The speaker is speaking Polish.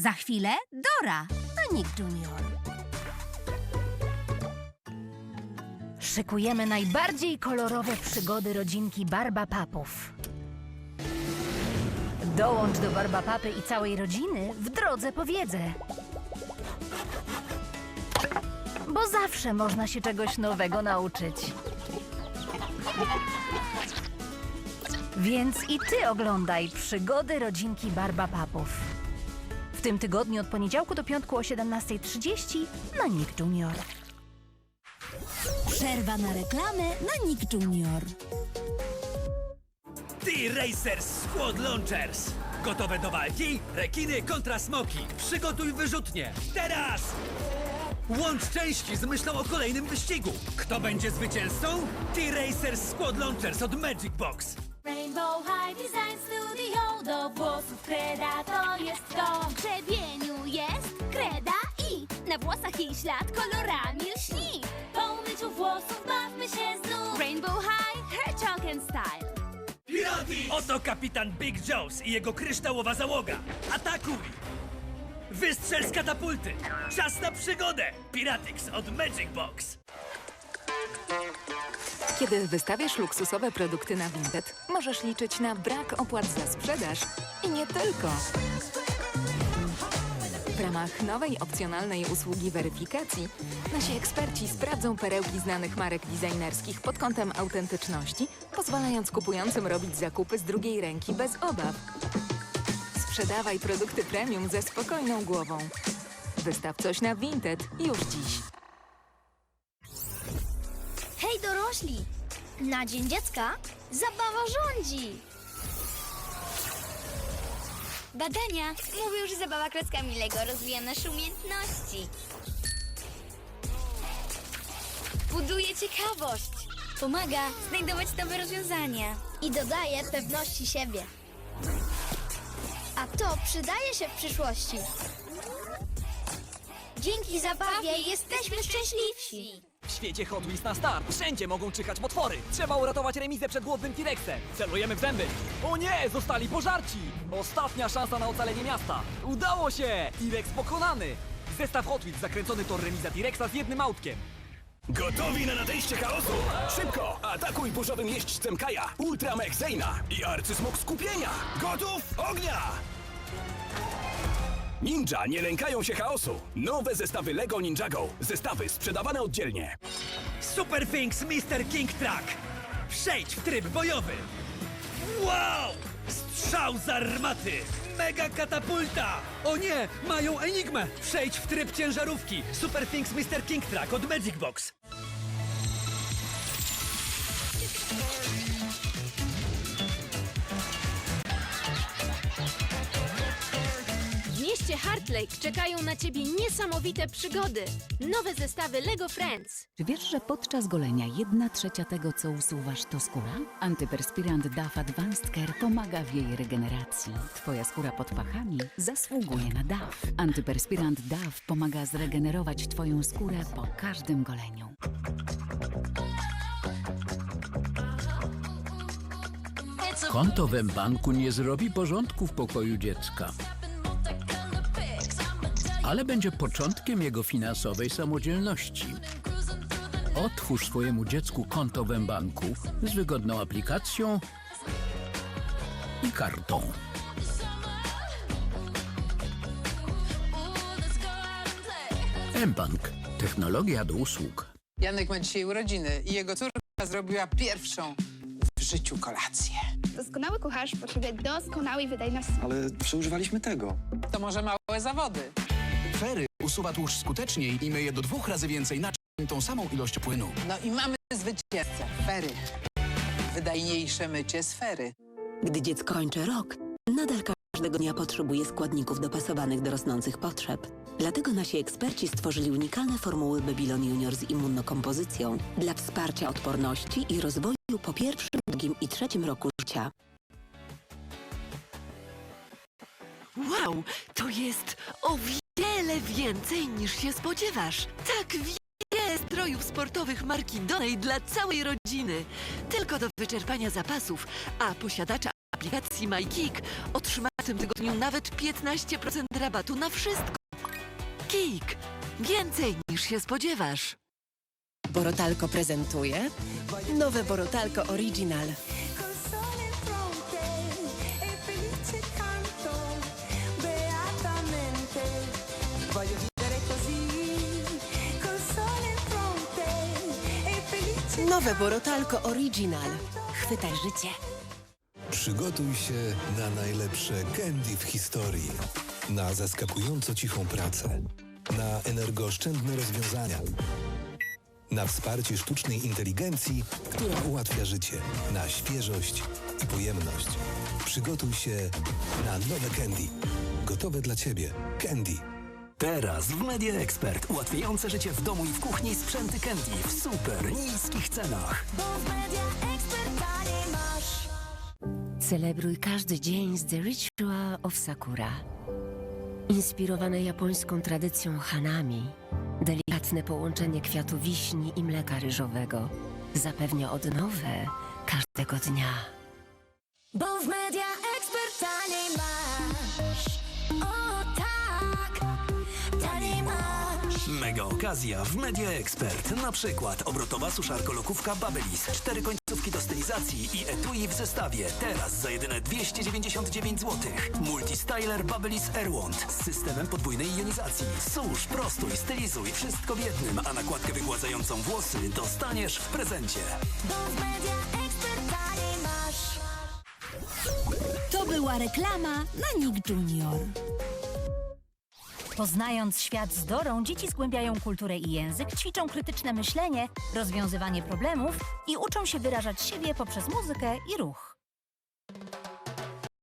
Za chwilę Dora, to Nick Junior. Szykujemy najbardziej kolorowe przygody rodzinki Barbapapów. Dołącz do Barbapapy i całej rodziny w drodze po wiedzę. Bo zawsze można się czegoś nowego nauczyć. Więc i ty oglądaj przygody rodzinki Barbapapów. W tym tygodniu od poniedziałku do piątku o 17.30 na Nick Junior. Przerwa na reklamę na Nick Junior. T-Racers Squad Launchers! Gotowe do walki? Rekiny kontra smoki. Przygotuj wyrzutnie. Teraz! Łącz części z myślą o kolejnym wyścigu. Kto będzie zwycięzcą? T-Racers Squad Launchers od Magic Box. Rainbow High Design Studio Do włosów kreda to jest to W grzebieniu jest kreda i Na włosach jej ślad kolorami lśni Po umyciu włosów bawmy się znów Rainbow High Hair Chalk and Style Oto kapitan Big Joes i jego kryształowa załoga. Atakuj! Wystrzel z katapulty! Czas na przygodę! Piratix od Magic Box. Kiedy wystawiasz luksusowe produkty na Vinted, możesz liczyć na brak opłat za sprzedaż i nie tylko. W ramach nowej opcjonalnej usługi weryfikacji nasi eksperci sprawdzą perełki znanych marek designerskich pod kątem autentyczności, pozwalając kupującym robić zakupy z drugiej ręki bez obaw. Sprzedawaj produkty premium ze spokojną głową. Wystaw coś na Vinted już dziś. Hej dorośli! Na Dzień Dziecka zabawa rządzi! Badania mówią, że zabawa klockami Lego rozwija nasze umiejętności. Buduje ciekawość. Pomaga znajdować nowe rozwiązania. I dodaje pewności siebie. A to przydaje się w przyszłości. Dzięki zabawie jesteśmy szczęśliwsi. Świecie Hot Wheels na start wszędzie mogą czyhać potwory. Trzeba uratować remizę przed głodnym T-Rexem. Celujemy w zęby. O nie, zostali pożarci! Ostatnia szansa na ocalenie miasta. Udało się! T-Rex pokonany! Zestaw Hot Wheels zakręcony to remiza T-Rexa z jednym autkiem. Gotowi na nadejście chaosu? Szybko! Atakuj burzowym jeźdźcem Kaja, Ultramech Zeyna i arcysmok skupienia! Gotów? Ognia! Ninja nie lękają się chaosu. Nowe zestawy Lego Ninjago. Zestawy sprzedawane oddzielnie. Super Things Mr. King Track! Przejdź w tryb bojowy! Wow! Strzał z armaty! Mega katapulta! O nie! Mają enigmę! Przejdź w tryb ciężarówki! Super Things Mr. King Track od Magic Box! W mieście Heart Lake czekają na Ciebie niesamowite przygody. Nowe zestawy LEGO Friends. Czy wiesz, że podczas golenia jedna trzecia tego, co usuwasz, to skóra? Antyperspirant DAF Advanced Care pomaga w jej regeneracji. Twoja skóra pod pachami zasługuje na DAF. Antyperspirant DAF pomaga zregenerować Twoją skórę po każdym goleniu. Konto w banku nie zrobi porządku w pokoju dziecka, ale będzie początkiem jego finansowej samodzielności. Otwórz swojemu dziecku konto w banku z wygodną aplikacją i kartą. mBank. Technologia do usług. Janek ma dzisiaj urodziny i jego córka zrobiła pierwszą w życiu kolację. Doskonały kucharz potrzebuje doskonałej wydajności. Ale przeżywaliśmy tego. To może małe zawody. Fery usuwa tłuszcz skuteczniej i myje do dwóch razy więcej naczyń tą samą ilość płynu. No i mamy zwycięzcę. Fery. Wydajniejsze mycie sfery. Gdy dziecko kończy rok, nadal każdego dnia potrzebuje składników dopasowanych do rosnących potrzeb. Dlatego nasi eksperci stworzyli unikalne formuły Babylon Junior z immunokompozycją dla wsparcia odporności i rozwoju po pierwszym, drugim i trzecim roku życia. Wow, to jest o wiele więcej niż się spodziewasz. Tak wiele strojów sportowych marki Donate dla całej rodziny. Tylko do wyczerpania zapasów, a posiadacze aplikacji MyKik otrzyma w tym tygodniu nawet 15% rabatu na wszystko. Kik. Więcej niż się spodziewasz. Borotalko prezentuje nowe Borotalko Original. Nowe Borotalko Original. Chwytaj życie. Przygotuj się na najlepsze candy w historii, na zaskakująco cichą pracę, na energooszczędne rozwiązania, na wsparcie sztucznej inteligencji, która ułatwia życie, na świeżość i pojemność. Przygotuj się na nowe candy. Gotowe dla Ciebie. Candy. Teraz w Media Expert ułatwiające życie w domu i w kuchni sprzęty Candy w super niskich cenach. Bo w Media Expert taniej masz. Celebruj każdy dzień z The Ritual of Sakura. Inspirowane japońską tradycją hanami, delikatne połączenie kwiatu wiśni i mleka ryżowego zapewnia odnowę każdego dnia. Bo w Media Mega okazja w Media Expert. Na przykład obrotowa suszarko-lokówka Babelis. Cztery końcówki do stylizacji i etui w zestawie. Teraz za jedyne 299 zł. Multistyler Babelis Airwand z systemem podwójnej jonizacji. Susz, prostuj, stylizuj, wszystko w jednym, a nakładkę wygładzającą włosy dostaniesz w prezencie. To była reklama na Nick Junior. Poznając świat z Dorą, dzieci zgłębiają kulturę i język, ćwiczą krytyczne myślenie, rozwiązywanie problemów i uczą się wyrażać siebie poprzez muzykę i ruch.